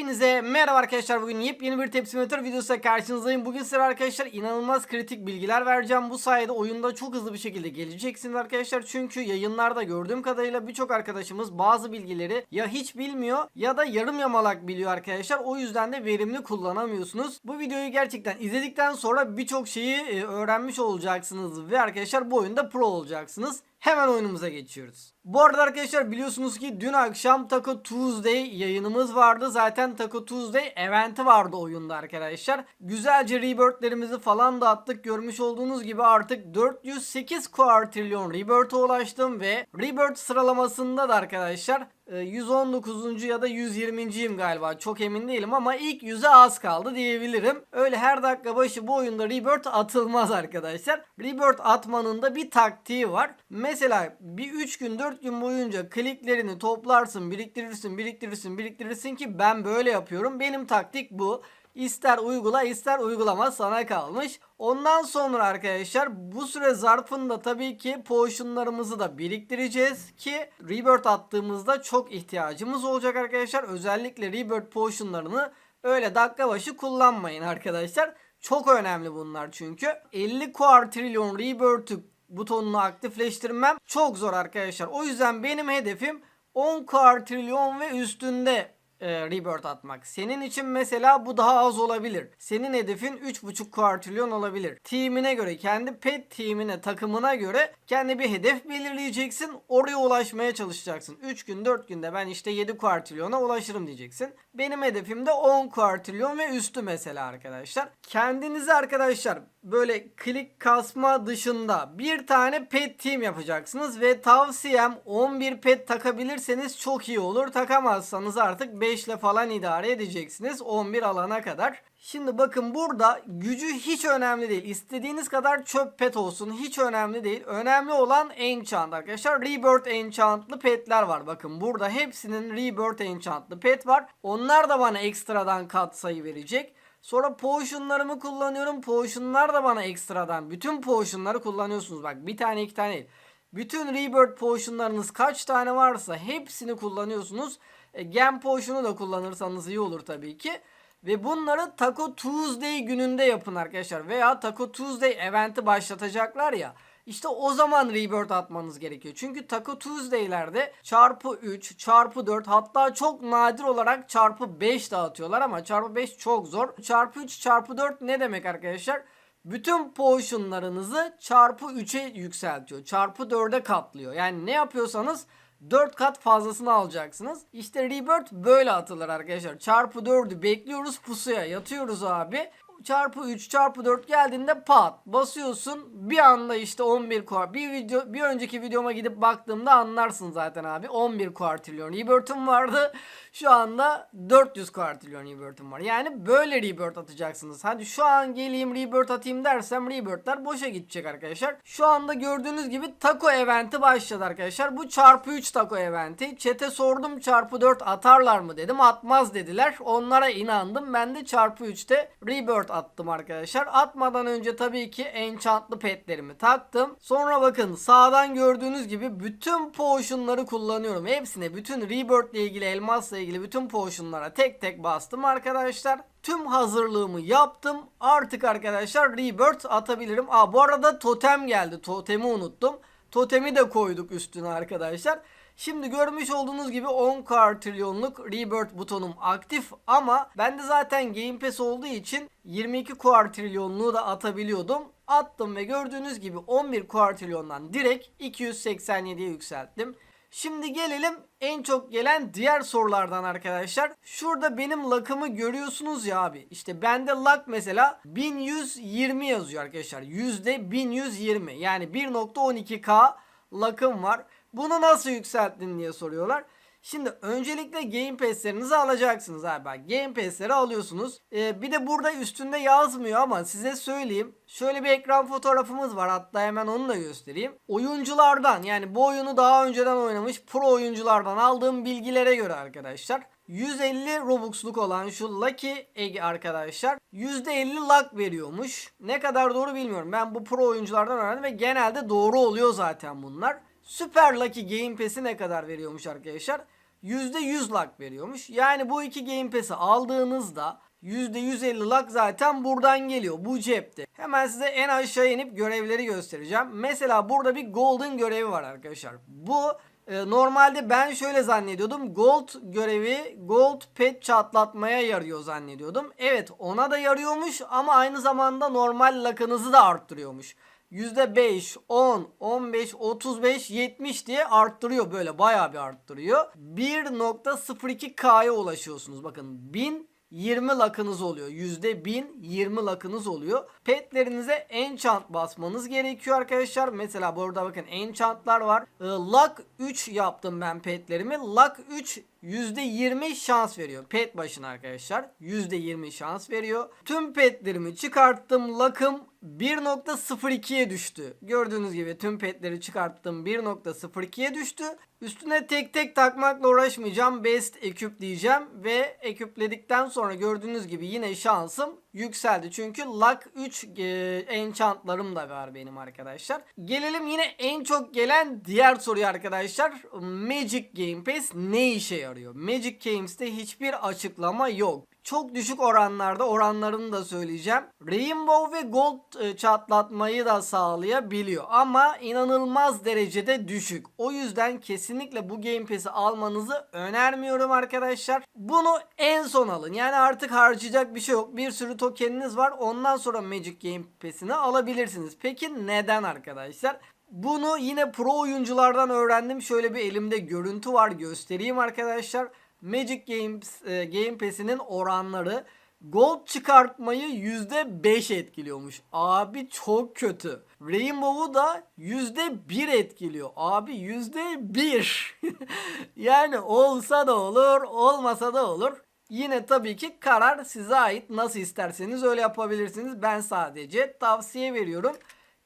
Hepinize merhaba arkadaşlar. Bugün yepyeni bir Tepsi Simulator videosuyla karşınızdayım. Bugün size arkadaşlar inanılmaz kritik bilgiler vereceğim. Bu sayede oyunda çok hızlı bir şekilde geleceksiniz arkadaşlar. Çünkü yayınlarda gördüğüm kadarıyla birçok arkadaşımız bazı bilgileri ya hiç bilmiyor ya da yarım yamalak biliyor arkadaşlar. O yüzden de verimli kullanamıyorsunuz. Bu videoyu gerçekten izledikten sonra birçok şeyi e, öğrenmiş olacaksınız ve arkadaşlar bu oyunda pro olacaksınız. Hemen oyunumuza geçiyoruz. Bu arada arkadaşlar biliyorsunuz ki dün akşam Taco Tuesday yayınımız vardı. Zaten Taco Tuesday eventi vardı oyunda arkadaşlar. Güzelce rebirthlerimizi falan da attık. Görmüş olduğunuz gibi artık 408 kuartrilyon rebirth'e ulaştım ve rebirth sıralamasında da arkadaşlar 119. ya da 120.yim galiba çok emin değilim ama ilk 100'e az kaldı diyebilirim. Öyle her dakika başı bu oyunda rebirth atılmaz arkadaşlar. Rebirth atmanın da bir taktiği var. Mesela bir 3 gün 4 gün boyunca kliklerini toplarsın biriktirirsin biriktirirsin biriktirirsin ki ben böyle yapıyorum. Benim taktik bu. İster uygula ister uygulama sana kalmış. Ondan sonra arkadaşlar bu süre zarfında tabii ki potionlarımızı da biriktireceğiz ki rebirth attığımızda çok ihtiyacımız olacak arkadaşlar. Özellikle rebirth potionlarını öyle dakika başı kullanmayın arkadaşlar. Çok önemli bunlar çünkü. 50 kuartrilyon rebirth'ü butonunu aktifleştirmem çok zor arkadaşlar. O yüzden benim hedefim 10 kuartrilyon ve üstünde e, rebirth atmak. Senin için mesela bu daha az olabilir. Senin hedefin 3.5 kuartrilyon olabilir. Team'ine göre, kendi pet team'ine, takımına göre kendi bir hedef belirleyeceksin. Oraya ulaşmaya çalışacaksın. 3 gün, 4 günde ben işte 7 kuartrilyona ulaşırım diyeceksin. Benim hedefim de 10 kuartrilyon ve üstü mesela arkadaşlar. Kendinize arkadaşlar böyle klik kasma dışında bir tane pet team yapacaksınız ve tavsiyem 11 pet takabilirseniz çok iyi olur. Takamazsanız artık 5 ile falan idare edeceksiniz 11 alana kadar. Şimdi bakın burada gücü hiç önemli değil. İstediğiniz kadar çöp pet olsun hiç önemli değil. Önemli olan enchant arkadaşlar. Rebirth enchantlı petler var. Bakın burada hepsinin rebirth enchantlı pet var. Onlar da bana ekstradan kat sayı verecek. Sonra potionlarımı kullanıyorum. Potionlar da bana ekstradan. Bütün potionları kullanıyorsunuz. Bak bir tane iki tane değil. Bütün rebirth potionlarınız kaç tane varsa hepsini kullanıyorsunuz. E, Gem potion'u da kullanırsanız iyi olur tabii ki. Ve bunları Taco Tuesday gününde yapın arkadaşlar. Veya Taco Tuesday eventi başlatacaklar ya. İşte o zaman rebirth atmanız gerekiyor. Çünkü Taco Tuesday'lerde çarpı 3, çarpı 4 hatta çok nadir olarak çarpı 5 dağıtıyorlar ama çarpı 5 çok zor. Çarpı 3, çarpı 4 ne demek arkadaşlar? Bütün potionlarınızı çarpı 3'e yükseltiyor. Çarpı 4'e katlıyor. Yani ne yapıyorsanız 4 kat fazlasını alacaksınız. İşte Rebirth böyle atılır arkadaşlar. Çarpı 4'ü bekliyoruz pusuya yatıyoruz abi. Çarpı 3 çarpı 4 geldiğinde pat basıyorsun. Bir anda işte 11 kuart bir video bir önceki videoma gidip baktığımda anlarsın zaten abi. 11 kuartilyon rebirth'um vardı. Şu anda 400 kuartilyon rebirth'um var. Yani böyle rebirth atacaksınız. Hadi şu an geleyim rebirth atayım dersem rebirth'ler boşa gidecek arkadaşlar. Şu anda gördüğünüz gibi taco eventi başladı arkadaşlar. Bu çarpı 3 taco eventi. Çete sordum çarpı 4 atarlar mı dedim. Atmaz dediler. Onlara inandım. Ben de çarpı 3'te rebirth attım arkadaşlar. Atmadan önce tabii ki enchantlı petlerimi taktım. Sonra bakın sağdan gördüğünüz gibi bütün potionları kullanıyorum. Hepsine bütün rebirth ile ilgili elmasla ilgili bütün potionlara tek tek bastım arkadaşlar. Tüm hazırlığımı yaptım. Artık arkadaşlar rebirth atabilirim. Aa bu arada totem geldi. Totemi unuttum. Totemi de koyduk üstüne arkadaşlar. Şimdi görmüş olduğunuz gibi 10 kuartrilyonluk Rebirth butonum aktif ama bende zaten Game Pass olduğu için 22 kuartrilyonluğu da atabiliyordum. Attım ve gördüğünüz gibi 11 kuartrilyondan direkt 287'ye yükselttim. Şimdi gelelim en çok gelen diğer sorulardan arkadaşlar. Şurada benim lakımı görüyorsunuz ya abi. İşte bende lak mesela 1120 yazıyor arkadaşlar. Yüzde 1120 yani 1.12k lakım var. Bunu nasıl yükselttin diye soruyorlar. Şimdi öncelikle Game Pass'lerinizi alacaksınız abi. Game Pass'leri alıyorsunuz. Ee, bir de burada üstünde yazmıyor ama size söyleyeyim. Şöyle bir ekran fotoğrafımız var. Hatta hemen onu da göstereyim. Oyunculardan yani bu oyunu daha önceden oynamış pro oyunculardan aldığım bilgilere göre arkadaşlar. 150 Robux'luk olan şu Lucky Egg arkadaşlar %50 luck veriyormuş. Ne kadar doğru bilmiyorum. Ben bu pro oyunculardan öğrendim ve genelde doğru oluyor zaten bunlar. Super Lucky Game Pass'i ne kadar veriyormuş arkadaşlar? %100 lak veriyormuş. Yani bu iki Game Pass'i aldığınızda %150 lak zaten buradan geliyor. Bu cepte. Hemen size en aşağı inip görevleri göstereceğim. Mesela burada bir Golden görevi var arkadaşlar. Bu e, normalde ben şöyle zannediyordum. Gold görevi Gold Pet çatlatmaya yarıyor zannediyordum. Evet ona da yarıyormuş ama aynı zamanda normal lakınızı da arttırıyormuş. %5, 10, 15, 35, 70 diye arttırıyor böyle bayağı bir arttırıyor. 1.02K'ya ulaşıyorsunuz. Bakın 1000 20 lakınız oluyor. Yüzde 1000 20 lakınız oluyor. Petlerinize enchant basmanız gerekiyor arkadaşlar. Mesela burada bakın enchantlar var. Ee, Luck 3 yaptım ben petlerimi. Luck 3 %20 şans veriyor. Pet başına arkadaşlar. %20 şans veriyor. Tüm petlerimi çıkarttım. Luck'ım 1.02'ye düştü. Gördüğünüz gibi tüm petleri çıkarttım. 1.02'ye düştü. Üstüne tek tek takmakla uğraşmayacağım. Best ekip diyeceğim. Ve ekipledikten sonra gördüğünüz gibi yine şansım yükseldi. Çünkü Luck 3 e, enchantlarım da var benim arkadaşlar. Gelelim yine en çok gelen diğer soruya arkadaşlar. Magic Game Pass ne işe yarıyor? Magic Games'te hiçbir açıklama yok. Çok düşük oranlarda oranlarını da söyleyeceğim. Rainbow ve Gold e, çatlatmayı da sağlayabiliyor ama inanılmaz derecede düşük. O yüzden kesinlikle bu Game Pass'i almanızı önermiyorum arkadaşlar. Bunu en son alın. Yani artık harcayacak bir şey yok. Bir sürü tokeniniz var. Ondan sonra Magic Game Pass'ini alabilirsiniz. Peki neden arkadaşlar? Bunu yine pro oyunculardan öğrendim. Şöyle bir elimde görüntü var göstereyim arkadaşlar. Magic Games e, Game Pass'inin oranları Gold çıkartmayı %5 etkiliyormuş. Abi çok kötü. Rainbow'u da %1 etkiliyor. Abi %1. yani olsa da olur, olmasa da olur. Yine tabii ki karar size ait. Nasıl isterseniz öyle yapabilirsiniz. Ben sadece tavsiye veriyorum.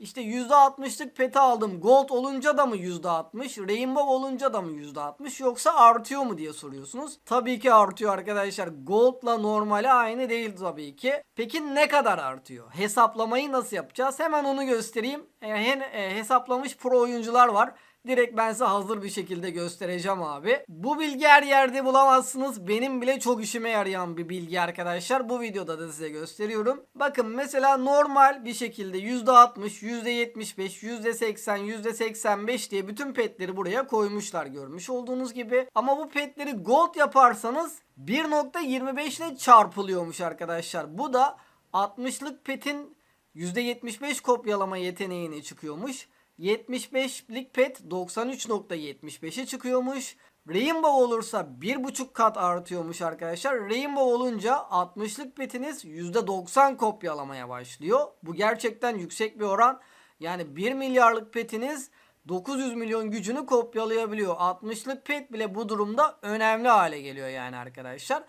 İşte %60'lık peti aldım. Gold olunca da mı %60? Rainbow olunca da mı %60? Yoksa artıyor mu diye soruyorsunuz. Tabii ki artıyor arkadaşlar. Gold'la normali aynı değil tabii ki. Peki ne kadar artıyor? Hesaplamayı nasıl yapacağız? Hemen onu göstereyim. E, hen- e, hesaplamış pro oyuncular var. Direkt ben size hazır bir şekilde göstereceğim abi. Bu bilgi her yerde bulamazsınız. Benim bile çok işime yarayan bir bilgi arkadaşlar. Bu videoda da size gösteriyorum. Bakın mesela normal bir şekilde %60, %75, %80, %85 diye bütün petleri buraya koymuşlar görmüş olduğunuz gibi. Ama bu petleri gold yaparsanız 1.25 ile çarpılıyormuş arkadaşlar. Bu da 60'lık petin %75 kopyalama yeteneğine çıkıyormuş. 75'lik pet 93.75'e çıkıyormuş. Rainbow olursa 1.5 kat artıyormuş arkadaşlar. Rainbow olunca 60'lık petiniz %90 kopyalamaya başlıyor. Bu gerçekten yüksek bir oran. Yani 1 milyarlık petiniz 900 milyon gücünü kopyalayabiliyor. 60'lık pet bile bu durumda önemli hale geliyor yani arkadaşlar.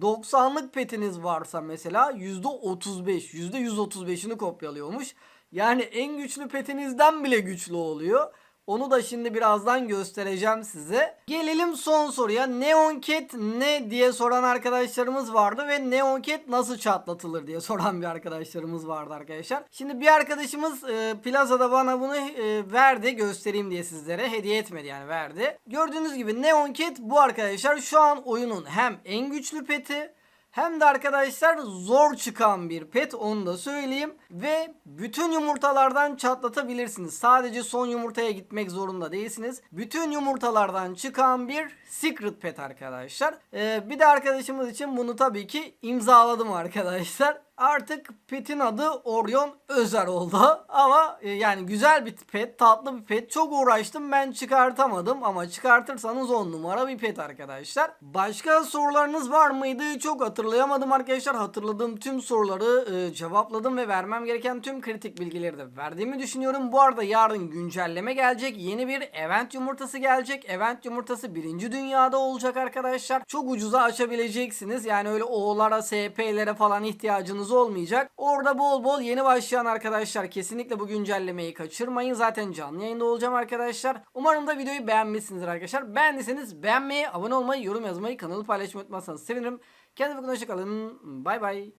90'lık petiniz varsa mesela %35, %135'ini kopyalıyormuş. Yani en güçlü petinizden bile güçlü oluyor. Onu da şimdi birazdan göstereceğim size. Gelelim son soruya. Neon Cat ne diye soran arkadaşlarımız vardı ve Neon Cat nasıl çatlatılır diye soran bir arkadaşlarımız vardı arkadaşlar. Şimdi bir arkadaşımız e, plazada bana bunu e, verdi göstereyim diye sizlere. Hediye etmedi yani verdi. Gördüğünüz gibi Neon Cat bu arkadaşlar şu an oyunun hem en güçlü peti hem de arkadaşlar zor çıkan bir pet onu da söyleyeyim. Ve bütün yumurtalardan çatlatabilirsiniz. Sadece son yumurtaya gitmek zorunda değilsiniz. Bütün yumurtalardan çıkan bir secret pet arkadaşlar. Ee, bir de arkadaşımız için bunu tabii ki imzaladım arkadaşlar. Artık petin adı Orion Özer oldu. Ama e, yani güzel bir pet, tatlı bir pet. Çok uğraştım ben çıkartamadım ama çıkartırsanız 10 numara bir pet arkadaşlar. Başka sorularınız var mıydı? Çok hatırlayamadım arkadaşlar. Hatırladığım tüm soruları e, cevapladım ve vermem gereken tüm kritik bilgileri de verdiğimi düşünüyorum. Bu arada yarın güncelleme gelecek. Yeni bir event yumurtası gelecek. Event yumurtası birinci dünyada olacak arkadaşlar. Çok ucuza açabileceksiniz. Yani öyle O'lara, SP'lere falan ihtiyacınız olmayacak. Orada bol bol yeni başlayan arkadaşlar kesinlikle bu güncellemeyi kaçırmayın. Zaten canlı yayında olacağım arkadaşlar. Umarım da videoyu beğenmişsinizdir arkadaşlar. Beğendiyseniz beğenmeyi, abone olmayı, yorum yazmayı, kanalı paylaşmayı unutmazsanız sevinirim. Kendinize bakın hoşçakalın. Bay bay.